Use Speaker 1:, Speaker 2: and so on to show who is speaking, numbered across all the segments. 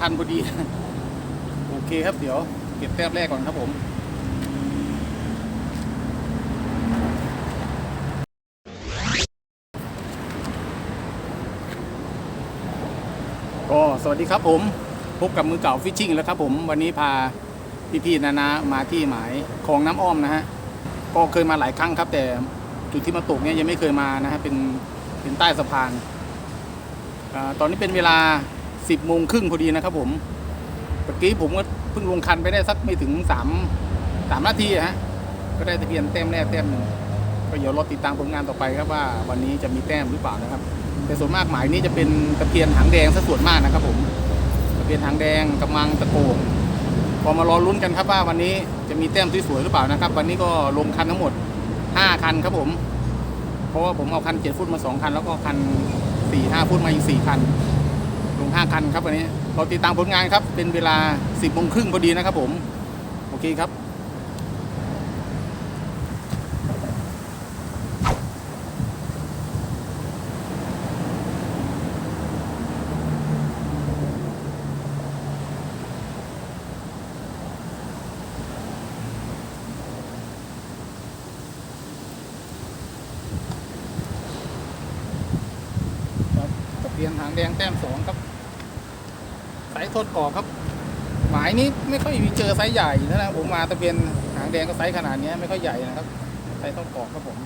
Speaker 1: ครับวางคันพอดี โอเคครับเดี๋ยว เก็บแต้มแรกก่อนครับผมก็สวัสดีครับผม พบกับมือเก่าฟิชชิ่งแล้วครับผมวันนี้พาพี่ๆนะนะมาที่หมายคลองน้ำอ้อมนะฮะก็เคยมาหลายครั้งครับ แต่จุดที่มาตกเนี่ยยังไม่เคยมานะฮะเป็นเป็นใต้สะพานอาตอนนี้เป็นเวลา 10โมงครึ่งพอดีนะครับผมเมื่อกี้ผมก็เพิ่งลงคันไปได้สักไม่ถึง3 3นาทีฮะ ก็ได้ตะเพียนแต้มแรกแต้มหนึ่งก็เดี๋ยวรอติดตามผลงานต่อไปครับว่าวันนี้จะมีแต้มหรือเปล่านะครับ แต่ส่วนมากหมายนี้จะเป็นตะเพียนหางแดงซะส่วนมากนะครับผมตะเพียนหางแดงกำมังตะโกงพอมารอลุ้นกันครับว่าวันนี้จะมีแต้มที่สวยหรือเปล่านะครับ วันนี้ก็ลงคันทั้งหมด 5 คันครับผม เพราะว่าผมเอาคัน 7 ฟุตมา 2 คัน แล้วก็คัน 4 5 ฟุตมาอีก 4 คัน ลง5คันครับวันนี้เราติดตามผลงานครับ เป็นเวลา10โมงครึ่งพอดีนะครับผม โอเคครับครับตะเพียนหางแดงแต้ม สองครับสายทดกอบครับ หมายนี้ไม่ค่อยมีเจอไซส์ใหญ่นะผมมาตะเพียนหางแดงก็ไซส์ขนาดนี้ไม่ค่อยใหญ่นะครับไซส์ทดกอบครับผม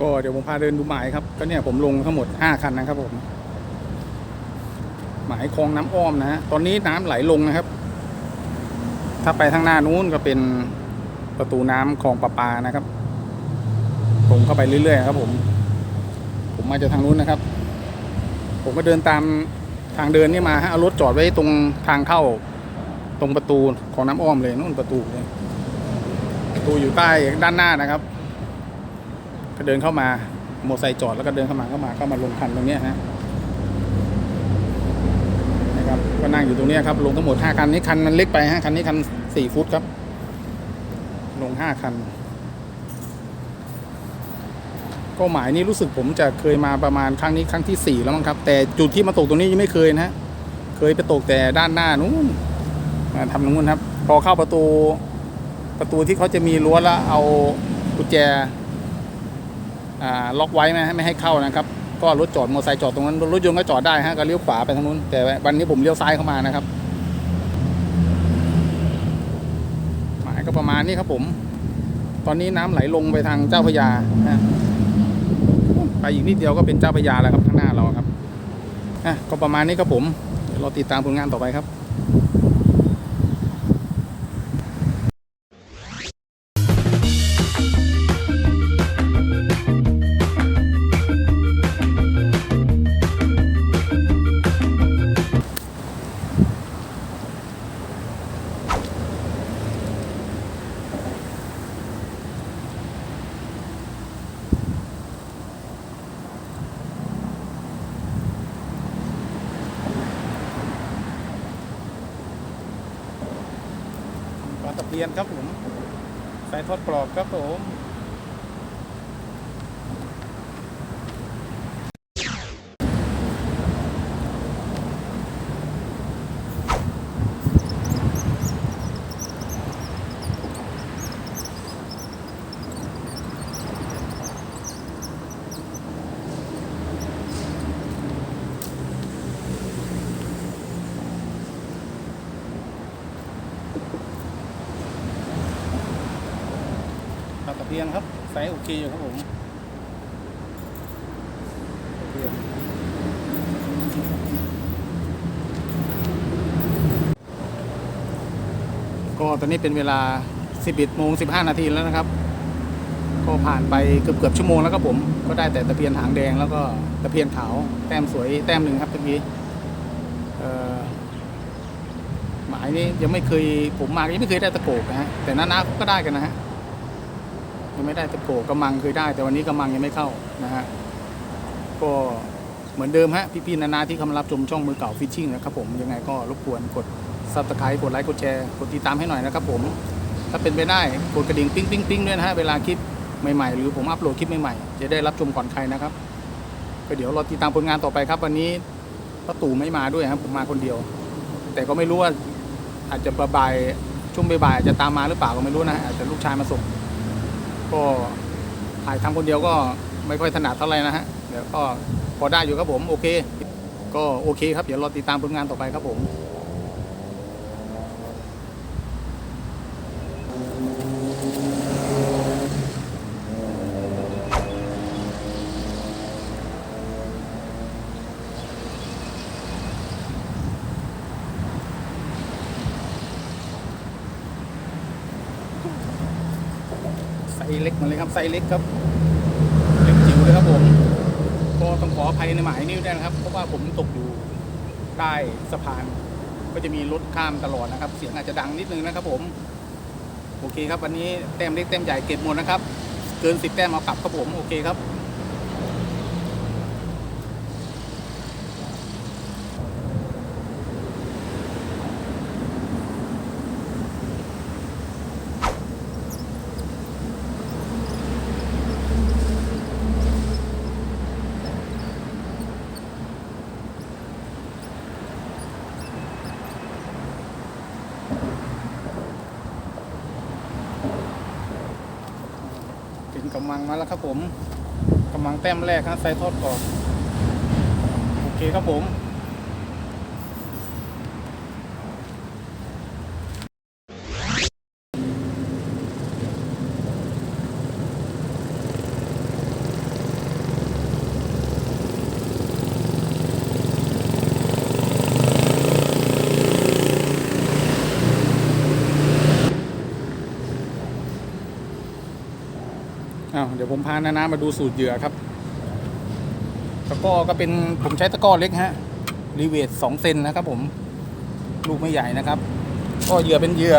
Speaker 1: ก็เดี๋ยวผมพาเดินดูหมายครับ ก็เนี่ยผมลงทั้งหมด 5 คันนะครับผม หมายคลองน้ำอ้อมนะฮะตอนนี้น้ำไหลลงนะครับ ถ้าไปทางหน้านู้นก็เป็นประตูน้ำคลองประปานะครับ ตรงเข้าไปเรื่อยๆครับผม ผมมาจากทางนู้นนะครับ ผมก็เดินตามทางเดินนี่มาฮะเอารถจอดไว้ตรงทางเข้า ตรงประตูของน้ำอ้อมเลยนู่นประตูเลยประตูอยู่ใต้ด้านหน้านะครับ ก็เดินเข้ามาโมไซค์จอดแล้วก็เดินเข้ามาเข้ามาเข้ามาลงคันตรงนี้ฮะนะครับก็นั่งอยู่ตรงนี้ครับ ลงทั้งหมด5คันนี้คันมันเล็กไปฮะคันนี้คัน4ฟุตครับ ลง5คัน ก็หมายนี้รู้สึกผมจะเคยมาประมาณครั้งนี้ครั้งที่ 4 แล้วมั้งครับ แต่จุดที่มาตกตรงนี้ยังไม่เคยนะฮะเคยไปตกแต่ด้านหน้านู้นมาทำตรงนู้นครับ พอเข้าประตูประตูที่เขาจะมีรั้วแล้วเอากุญแจล็อกไว้ไม่ให้ไม่ให้เข้านะครับ ก็รถจอดมอเตอร์ไซค์จอดตรงนั้นรถยนต์ก็จอดได้ฮะก็เลี้ยวขวาไปทางนู้น แต่วันนี้ผมเลี้ยวซ้ายเข้ามานะครับ หมายก็ประมาณนี้ครับผม ตอนนี้น้ำไหลลงไปทางเจ้าพระยานะ ไปอีกนิดเดียวก็เป็นเจ้าพญาแล้วครับข้างหน้าเราครับอะก็ประมาณนี้ครับผมเดี๋ยวเราติดตามผลงานต่อไปครับ ครับผม เพียนครับไซส์โอเคอยู่ครับผมเพียนก็ตอนนี้เป็นเวลา 11โมง15 นาทีแล้วนะครับ ก็ผ่านไปเกือบเกือบๆชั่วโมงแล้วครับผม ก็ได้แต่ตะเพียนหางแดงแล้วก็ตะเพียนขาวแต้มสวยแต้มหนึ่งครับตะกี้หมายนี้ยังไม่เคยผมมายังไม่เคยได้ตะโกกนะฮะแต่น้าๆก็ได้กันนะฮะ ยังไม่ได้ตะโกกำมังเคยได้ แต่วันนี้กำมังยังไม่เข้านะฮะก็เหมือนเดิมฮะพี่ๆนานาที่เข้ามารับชมช่องมือเก่าฟิชชิ่งนะครับผมยังไงก็รบกวนกดซับสไครต์กดไลค์กดแชร์กดติดตามให้หน่อยนะครับผมถ้าเป็นไปได้กดกระดิ่งปิ้งปิ้งปิ้งด้วยนะฮะเวลาคลิปใหม่ๆ หรือผมอัปโหลดคลิปใหม่ๆ จะได้รับชมก่อนใครนะครับก็เดี๋ยวรอติดตามผลงานต่อไปครับ วันนี้ป้าตู่ไม่มาด้วยครับผมมาคนเดียว แต่ก็ไม่รู้ว่าอาจจะบ่ายช่วงบ่ายอาจจะตามมาหรือเปล่าก็ไม่รู้นะอาจจะลูกชายมาส่ง ก็ถ่ายทำคนเดียวก็ไม่ค่อยถนัดเท่าไหร่นะฮะเดี๋ยวก็พอได้อยู่ครับผมโอเค ก็โอเคครับเดี๋ยวรอติดตามผลงานต่อไปครับผม ไซเล็กมาเลยครับไซส์เล็กครับเล็กจิ๋วเลยครับผมก็ต้องขออภัยในหมายนี้ด้วยนะครับ เพราะว่าผมตกอยู่ใต้สะพาน ก็จะมีรถข้ามตลอดนะครับ เสียงอาจจะดังนิดนึงนะครับ ผม โอเคครับวันนี้แต้มเล็กแต้มใหญ่เก็บหมดนะครับ เกินสิบแต้มเอากลับครับผมโอเคครับ กำมังมาแล้วครับผมกำมังแต้มแรกครับใส่ทอดกรอบโอเคครับผม อ้าเดี๋ยวผมพานานามาดูสูตรเหยื่อครับตะก้อก็เป็นผมใช้ตะก้อเล็กฮะรีเวทสองเซนนะครับ ผมลูกไม่ใหญ่นะครับ ก็เหยื่อเป็นเหยื่อ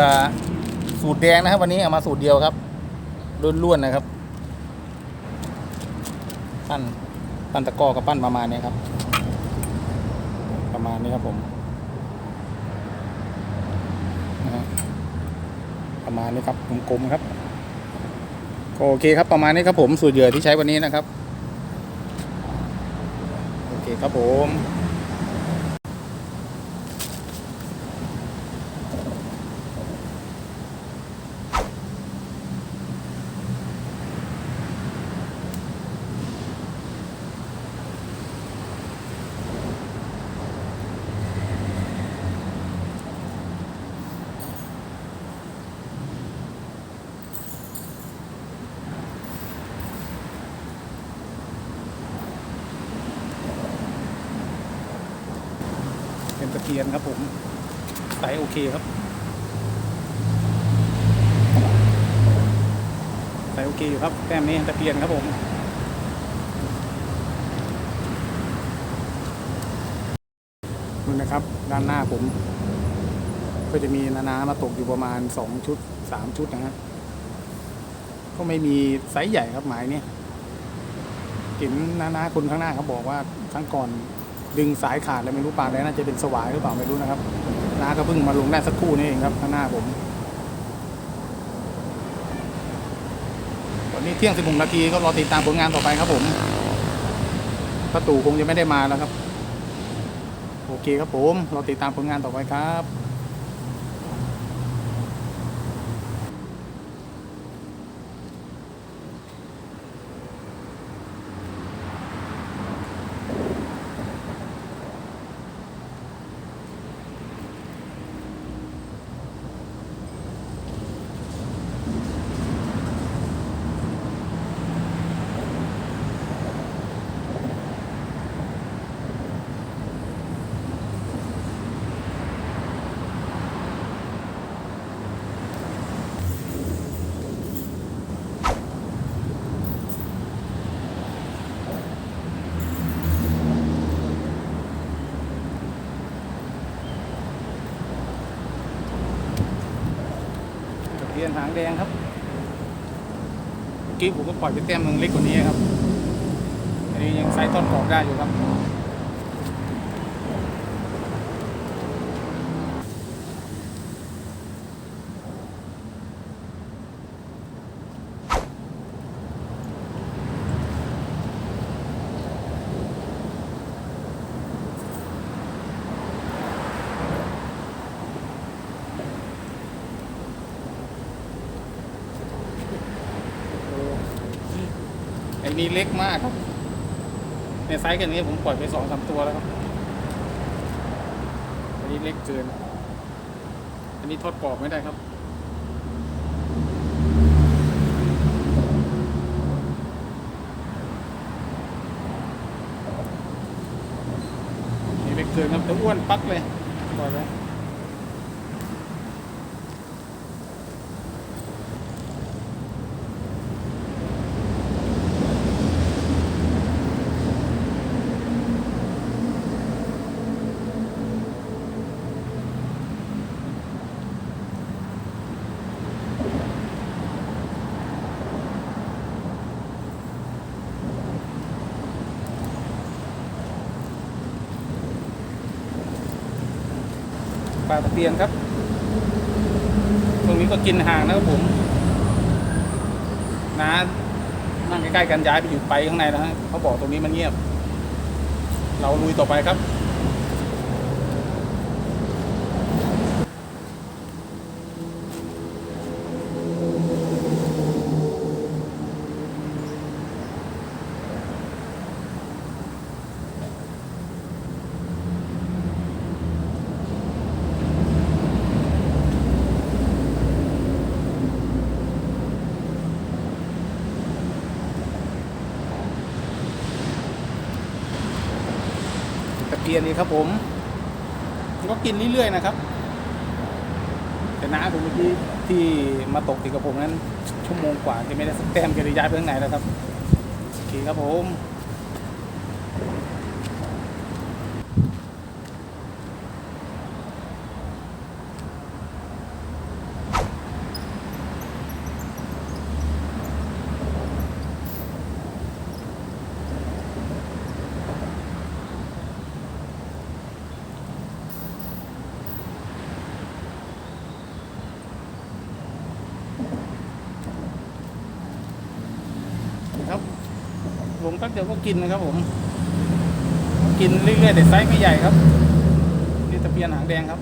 Speaker 1: สูตรแดงนะครับ วันนี้เอามาสูตรเดียวครับล้วนๆนะครับ ปั้นปั้นตะก้อกับปั้นประมาณนี้ครับ ประมาณนี้ครับผมประมาณนี้ครับกลมๆครับ ก็โอเคครับประมาณนี้ครับผมสูตรเหยื่อที่ใช้วันนี้นะครับ โอเคครับผม ซียนครับผมไซส์โอเคครับไซส์โอเคอยู่ครับแต้มนี้ตะเพียนครับผมนู่นนะครับ ด้านหน้าผม ก็จะมีนานามาตกอยู่ประมาณสองชุดสามชุดนะฮะก็ไม่มีไซส์ใหญ่ครับหมายนี้เห็นนานาคนข้างหน้าเขาบอกว่าครั้งก่อน ดึงสายขาดเลยไม่รู้ปลาอะไรน่าจะเป็นสวายหรือเปล่าไม่รู้นะครับน้าก็เพิ่งมาลงได้สักครู่นี่เองครับข้างหน้าผมวันนี้เที่ยงสิบหกนาทีก็รอติดตามผลงานต่อไปครับผมประตูคงจะไม่ได้มาแล้วครับ โอเคครับผมรอติดตามผลงานต่อไปครับ หางแดงครับเมื่อกี้ผมก็ปล่อยไปแต้มหนึงเล็กกว่านี้ครับอันนี้ยังไซส์ต้นกอกได้อยู่ครับ โตัวนี้เล็กมากครับ ในไซส์กันนี้ผมปล่อยไปสองสามตัวแล้วครับ อันนี้เล็กเกิน อันนี้ทอดกรอบไม่ได้ครับนี่เล็กเกินครับแต่อ้วนปักเลยบอกเลยป เพียนครับ ตรงนี้ก็กินห่างนะครับผมนะนั่งใกล้ๆกันย้ายไปอยู่ไปข้างในนะฮะเขาบอกตรงนี้มันเงียบ เราลุยต่อไปครับ ตะเพียนนี่ครับผมก็กินเรื่อยๆนะครับ แต่น้าผมเมื่อกี้ที่มาตกติดกับผมนั้น ชั่วโมงกว่าจะไม่ได้สักแต้มกเลยย้ายไปข้างในแล้วครับโอเคครับผม ป๊บเดียวก็กินนะครับผม กินเรื่อยๆแต่ไซส์ไม่ใหญ่ครับนี่ตะเพียนหางแดงครับ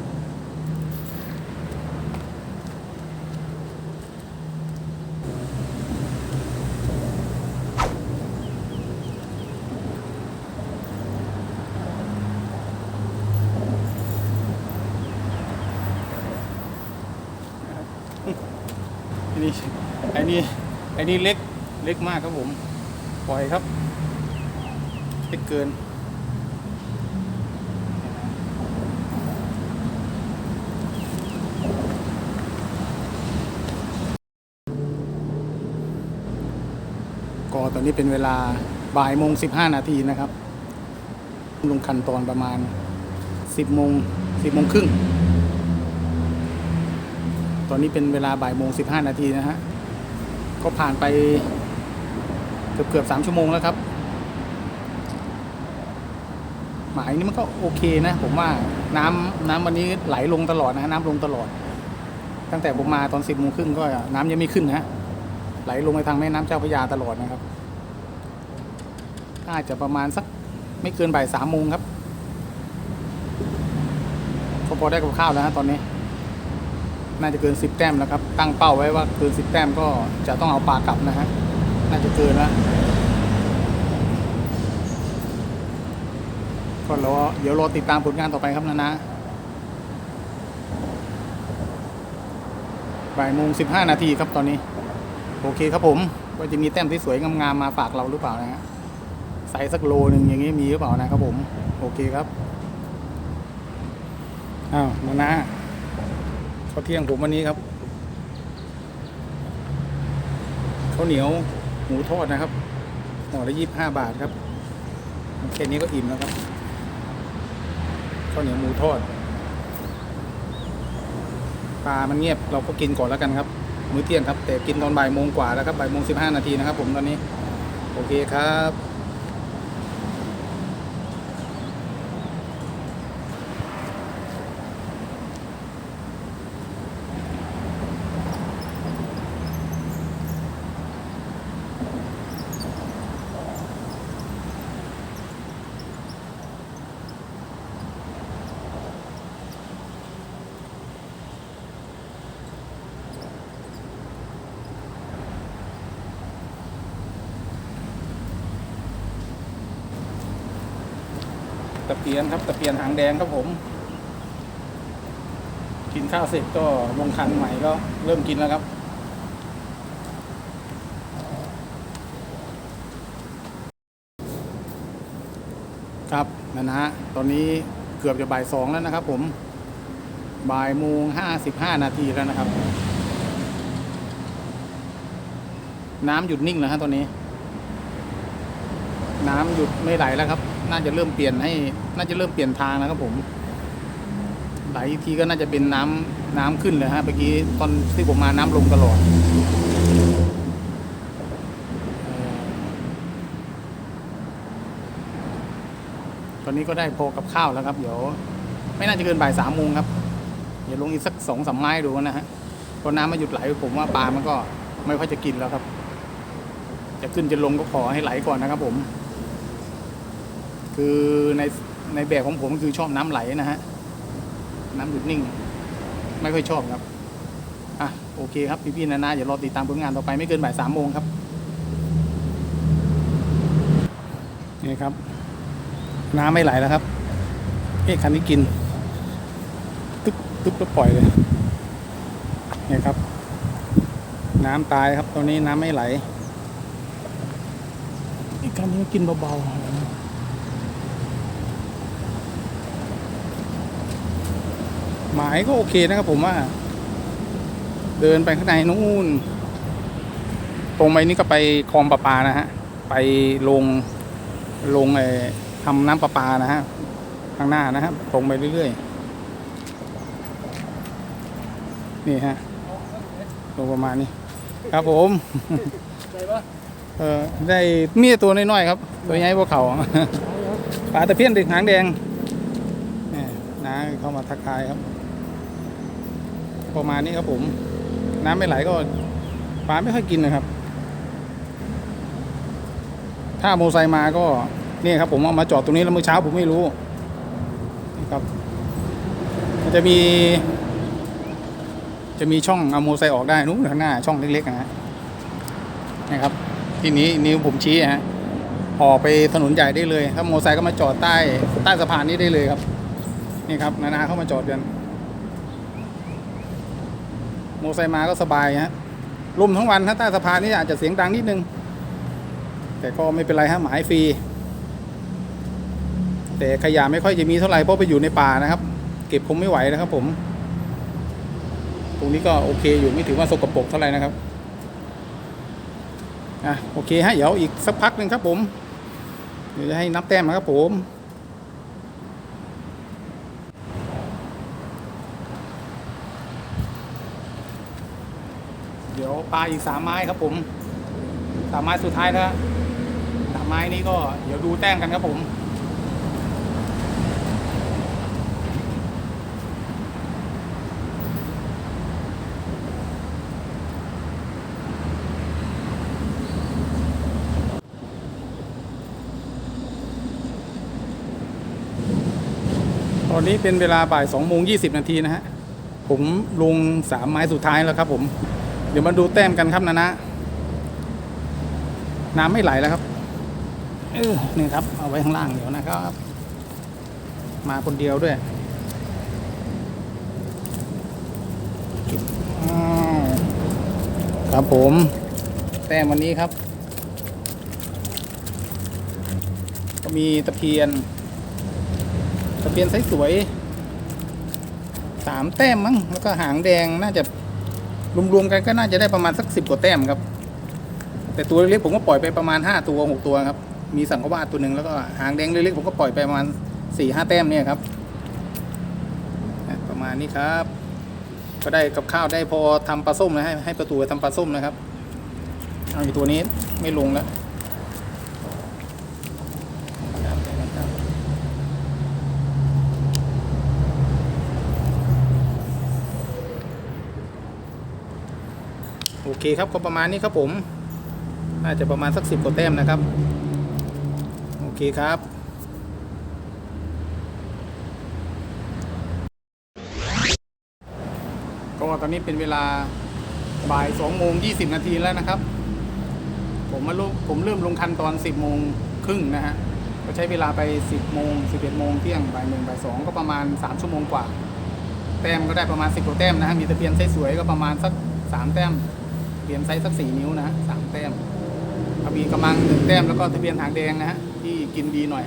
Speaker 1: อันนี้อันนี้อันนี้เล็กเล็กมากครับผม ปล่อยครับ เล็กเกิน ก็ตอนนี้เป็นเวลาบ่ายโมงสิบห้านาทีนะครับ ลงคันตอนประมาณสิบโมงสิบโมงครึ่ง ตอนนี้เป็นเวลาบ่ายโมงสิบห้านาทีนะฮะ ก็ผ่านไปเกือบเกือบสามชั่วโมงแล้วครับ หมายนี้มันก็โอเคนะ ผมว่าน้ำน้ำวันนี้ไหลลงตลอดนะ น้ำลงตลอด ตั้งแต่ผมมาตอนสิบโมงครึ่งก็น้ำยังไม่ขึ้นนะไหลลงไปทางแม่น้ำเจ้าพระยาตลอดนะครับน่าจะประมาณสักไม่เกินบ่ายสามโมงครับก็พอได้กับข้าวแล้วฮะตอนนี้ น่าจะเกิน10แต้มแล้วครับ ตั้งเป้าไว้ว่าเกิน10แต้มก็จะต้องเอาปลากลับนะฮะน่าจะเกินแล้ว ก็รอเดี๋ยวรอติดตามผลงานต่อไปครับนะนะบ่ายโมงสิบห้านาทีครับตอนนี้ โอเคครับผมว่าจะมีแต้มที่สวยงามๆมาฝากเราหรือเปล่านะฮะใส่สักโลหนึ่งอย่างนี้มีหรือเปล่านะครับผม โอเคครับอ้าวนะนะข้าวเที่ยงผมวันนี้ครับข้าวเหนียวหมูทอดนะครับห่อละยี่สิบห้าบาทครับแค่นี้ก็อิ่มแล้วครับ ข้าวเหนียวหมูทอด ปลามันเงียบเราก็กินก่อนแล้วกันครับ มื้อเที่ยงครับ แต่กินตอนบ่ายโมงกว่าแล้วครับบ่ายโมงสิบห้านาทีนะครับ ผมตอนนี้ โอเคครับ เพียนครับตะเพียนหางแดงครับผม กินข้าวเสร็จก็ลงคันใหม่ก็เริ่มกินแล้วครับครับนะนะฮะตอนนี้เกือบจะบ่ายสองแล้วนะครับผมบ่ายโมงห้าสิบห้านาทีแล้วนะครับ น้ำหยุดนิ่งแล้วฮะตอนนี้ น้ำหยุดไม่ไหลแล้วครับ น่าจะเริ่มเปลี่ยนให้ น่าจะเริ่มเปลี่ยนทางแล้วครับผมไหลทีก็น่าจะเป็นน้ำน้ำขึ้นเลยฮะเมื่อกี้ตอนที่ผมมาน้ำลงตลอดตอนนี้ก็ได้พอกับข้าวแล้วครับ เดี๋ยว ไม่น่าจะเกินบ่ายสามโมงครับ เดี๋ยวลงอีกสักสองสามไม้ดูนะฮะพอน้ำมาหยุดไหลผมว่าปลามันก็ไม่ค่อยจะกินแล้วครับ จะขึ้นจะลงก็ขอให้ไหลก่อนนะครับผม คือในในแบบของผมคือชอบน้ำไหลนะฮะ น้ำหยุดนิ่ง ไม่ค่อยชอบครับ อะโอเคครับพี่ๆนานาเดี๋ยวรอติดตามผลงานต่อไปไม่เกินบ่ายสามโมงครับ นี่ครับ น้ำไม่ไหลแล้วครับเอ๊ะคันนี้กิน ตึ๊บตึ๊บแล้วปล่อยเลยนี่ครับ น้ำตายครับตอนนี้น้ำไม่ไหลไอ้คันนี้กินเบาๆ หมายก็โอเคนะครับผมว่า เดินไปข้างในนู่น ตรงไปนี่ก็ไปคลองประปานะฮะ ไปลงลงไอ้ทำน้ำประปานะฮะข้างหน้านะครับตรงไปเรื่อยๆ นี่ฮะลงประมาณนี้ ครับผม เออได้มีแต่ตัวน้อยๆครับ ตัวใหญ่พวกเขาปลาตะเพียนดึกหางแดงนี่น้าเข้ามาทักทายครับ ประมาณนี้ครับผม น้ำไม่ไหลก็ปลาไม่ค่อยกินนะครับ ถ้าโมไซมาก็นี่ครับผมเอามาจอดตรงนี้แล้วเมื่อเช้าผมไม่รู้ครับมันจะมี จะมีช่องเอาโมไซออกได้นู้นข้างหน้าช่องเล็กๆนะฮะนะครับ ทีนี้นิ้วผมชี้ฮะออกไปถนนใหญ่ได้เลย ถ้าโมไซก็มาจอดใต้ใต้สะพานนี้ได้เลยครับ นี่ครับนานาเข้ามาจอดกัน มอไซค์มาก็สบายฮะลมทั้งวันถ้าใต้สะพานนี่อาจจะเสียงดังนิดนึง แต่ก็ไม่เป็นไรฮะหมายฟรี แต่ขยะไม่ค่อยจะมีเท่าไหร่เพราะไปอยู่ในป่านะครับ เก็บคงไม่ไหวนะครับ ผม ตรงนี้ก็โอเคอยู่ไม่ถือว่าสกปรกเท่าไหร่นะครับอะโอเคฮะเดี๋ยวอีกสักพักหนึ่งครับผมเดี๋ยวจะให้นับแต้มนะครับผม เดี๋ยว ปลาอีกสามไม้ครับผมสามไม้สุดท้ายแล้วสามไม้นี้ก็เดี๋ยวดูแต้มกันครับผมตอนนี้เป็นเวลาบ่ายสองโมงยี่สิบนาทีนะฮะ ผมลงสามไม้สุดท้ายแล้วครับผม เดี๋ยวมาดูแต้มกันครับนะนะ น้ำไม่ไหลแล้วครับเออนี่ครับ เอาไว้ข้างล่างเดี๋ยวนะครับ มาคนเดียวด้วยครับผม แต้มวันนี้ครับ ก็มีตะเพียน ตะเพียนไซส์สวยสามแต้มมั้ง แล้วก็หางแดงน่าจะ รวมๆกันก็น่าจะได้ประมาณสักสิบกว่าแต้มครับ แต่ตัวเล็กๆผมก็ปล่อยไปประมาณห้าตัวหกตัวครับ มีสังกวาดตัวหนึ่งแล้วก็หางแดงเล็กๆผมก็ปล่อยไปประมาณสี่ห้าแต้มเนี่ยครับ ประมาณนี้ครับ ก็ได้กับข้าวได้พอทำปลาส้มนะให้ให้ประตูไปทำปลาส้มนะครับ เอาอยู่ตัวนี้ไม่ลงแล้ว โอ เคครับก็ประมาณนี้ครับผม น่าจะประมาณสักสิบกว่าแต้มนะครับ โอเคครับก็ตอนนี้เป็นเวลาบ่ายสองโมงยี่สิบนาทีแล้วนะครับ ผมมาลุผมเริ่มลงคันตอนสิบโมงครึ่งนะฮะก็ใช้เวลาไป10โมง11โมงเที่ยงบ่ายหนึ่งบ่ายสองก็ประมาณ3ชั่วโมงกว่า แต้มก็ได้ประมาณ10กว่าแต้มนะฮะมีตะเพียนไส์สวยก็ประมาณสัก3แต้ม เพียนไซส์สัก4นิ้วนะสามแต้มกระบี่กระมังหนึ่งแต้มแล้วก็ตะเพียนหางแดงนะฮะที่กินดีหน่อย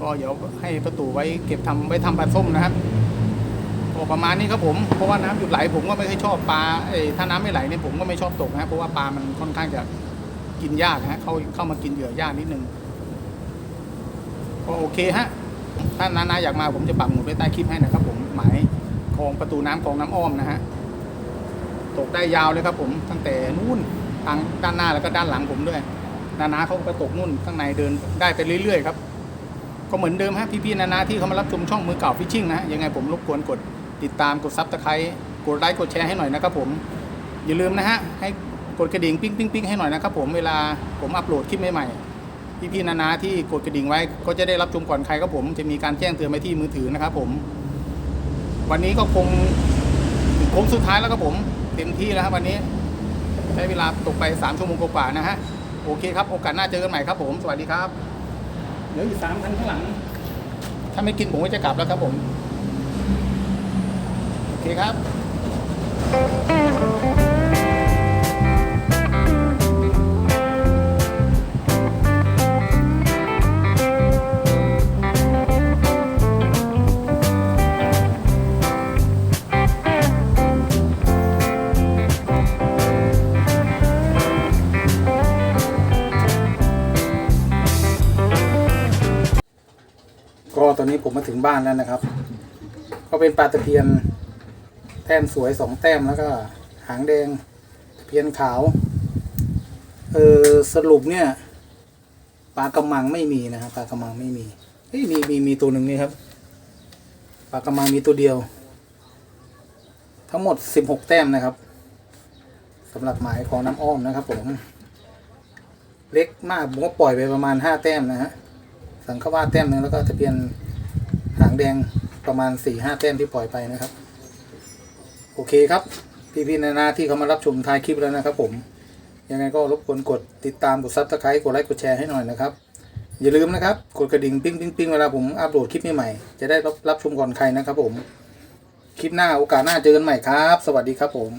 Speaker 1: ก็เดี๋ยวให้ประตูไว้เก็บทำไว้ทำปลาส้มนะครับก็ประมาณนี้ครับผมเพราะว่าน้ำหยุดไหลผมก็ไม่ค่อยชอบปลาเอ้ถ้าน้ำไม่ไหลเนี่ยผมก็ไม่ชอบตกนะเพราะว่าปลามันค่อนข้างจะกินยากนะฮะเข้าเข้ามากินเหยื่อยากนิดนึงก็โอเคฮะถ้านานาอยากมาผมจะปักหมุดไว้ใต้คลิปให้นะครับผมหมายคลองประตูน้ำคลองน้ำอ้อมนะฮะ ตกได้ยาวเลยครับผมตั้งแต่นู่นทางด้านหน้าแล้วก็ด้านหลังผมด้วย นานาเขาก็ไปตกนู่นข้างในเดินได้ไปเรื่อยๆครับก็เหมือนเดิมฮะพี่ๆนานาที่เขามารับชมช่องมือเก่าฟิชชิ่งนะยังไงผมรบกวนกดติดตามกดซับสไครต์กดไลค์กดแชร์ให้หน่อยนะครับผมอย่าลืมนะฮะให้กดกระดิ่งปิ๊งปิ๊งปิ๊งให้หน่อยนะครับผมเวลาผมอัปโหลดคลิปใหม่ๆพี่ๆนานาที่กดกระดิ่งไว้ก็จะได้รับชมก่อนใครครับผมจะมีการแจ้งเตือนไปที่มือถือนะครับผม วันนี้ก็คงถึงโค้งสุดท้ายแล้วครับผม เต็มที่แล้วครับวันนี้ ใช้เวลาตกไป 3 ชั่วโมงกว่าๆนะฮะ โอเคครับ โอกาสหน้าเจอกันใหม่ครับผม สวัสดีครับ เหลืออยู่สามพันข้างหลัง ถ้าไม่กินผมก็จะกลับแล้วครับผม โอเคครับ ตอนนี้ผมมาถึงบ้านแล้วนะครับ ก็เป็นปลาตะเพียน แต้มสวยสองแต้มแล้วก็ หางแดงตะเพียนขาว เออสรุปเนี่ยปลากระมังไม่มีนะครับปลากระมังไม่มีเฮ้ยมีมีมีตัวหนึ่งนี่ครับปลากระมังมีตัวเดียว ทั้งหมดสิบหกแต้มนะครับสำหรับหมายของน้ำอ้อมนะครับผมเล็กมากผมก็ปล่อยไปประมาณห้าแต้มนะฮะสังขวาแต้มหนึ่งแล้วก็ตะเพียน แดงประมาณสี่ห้าแต้มที่ปล่อยไปนะครับ โอเคครับ พี่ๆนานาที่เขามารับชมท้ายคลิปแล้วนะครับ ผม ยังไงก็รบกวนกดติดตามกดซับสไครต์กดไลค์กดแชร์ให้หน่อยนะครับ อย่าลืมนะครับ กดกระดิ่งปิ้งปิ้งปิ้งเวลาผมอัปโหลดคลิปใหม่ๆจะได้รับรับชมก่อนใครนะครับ ผม คลิปหน้าโอกาสหน้าเจอกันใหม่ครับ สวัสดีครับผม